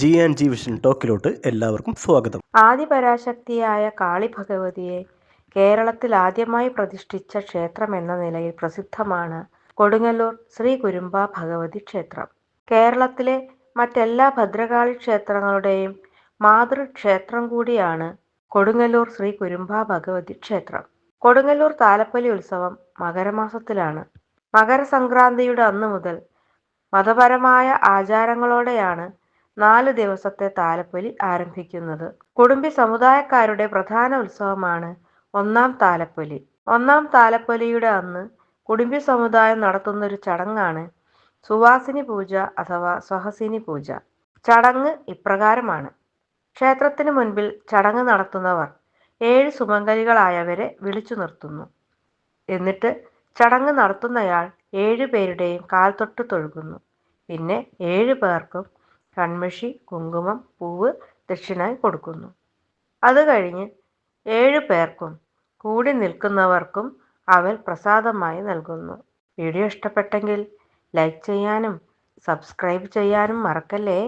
G and G vision ടോക്കിലോട്ട് എല്ലാവർക്കും സ്വാഗതം. ആദിപരാശക്തിയായ കാളി ഭഗവതിയെ കേരളത്തിൽ ആദ്യമായി പ്രതിഷ്ഠിച്ച ക്ഷേത്രം എന്ന നിലയിൽ പ്രസിദ്ധമാണ് കൊടുങ്ങല്ലൂർ ശ്രീ കുരുമ്പ ഭഗവതി ക്ഷേത്രം. കേരളത്തിലെ മറ്റെല്ലാ ഭദ്രകാളി ക്ഷേത്രങ്ങളുടെയും മാതൃക്ഷേത്രം കൂടിയാണ് കൊടുങ്ങല്ലൂർ ശ്രീ കുരുമ്പ ഭഗവതി ക്ഷേത്രം. കൊടുങ്ങല്ലൂർ താലപ്പൊലി ഉത്സവം മകരമാസത്തിലാണ്. മകരസംക്രാന്തിയുടെ അന്ന് മുതൽ മതപരമായ ആചാരങ്ങളോടെയാണ് നാല് ദിവസത്തെ താലപ്പൊലി ആരംഭിക്കുന്നത്. കുടുംബി സമുദായക്കാരുടെ പ്രധാന ഉത്സവമാണ് ഒന്നാം താലപ്പൊലി. ഒന്നാം താലപ്പൊലിയുടെ അന്ന് കുടുംബി സമുദായം നടത്തുന്ന ഒരു ചടങ്ങാണ് സുവാസിനി പൂജ അഥവാ സ്വഹസിനി പൂജ. ചടങ്ങ് ഇപ്രകാരമാണ്. ക്ഷേത്രത്തിന് മുൻപിൽ ചടങ്ങ് നടത്തുന്നവർ ഏഴ് സുമംഗലികളായവരെ വിളിച്ചു നിർത്തുന്നു. എന്നിട്ട് ചടങ്ങ് നടത്തുന്നയാൾ ഏഴു പേരുടെയും കാൽ തൊട്ട് തൊഴുകുന്നു. പിന്നെ ഏഴു പേർക്കും കൺമഷി കുങ്കുമം പൂവ് ദക്ഷിണായി കൊടുക്കുന്നു. അത് കഴിഞ്ഞ് ഏഴു പേർക്കും കൂടി നിൽക്കുന്നവർക്കും അവൽ പ്രസാദമായി നൽകുന്നു. വീഡിയോ ഇഷ്ടപ്പെട്ടെങ്കിൽ ലൈക്ക് ചെയ്യാനും സബ്സ്ക്രൈബ് ചെയ്യാനും മറക്കല്ലേ?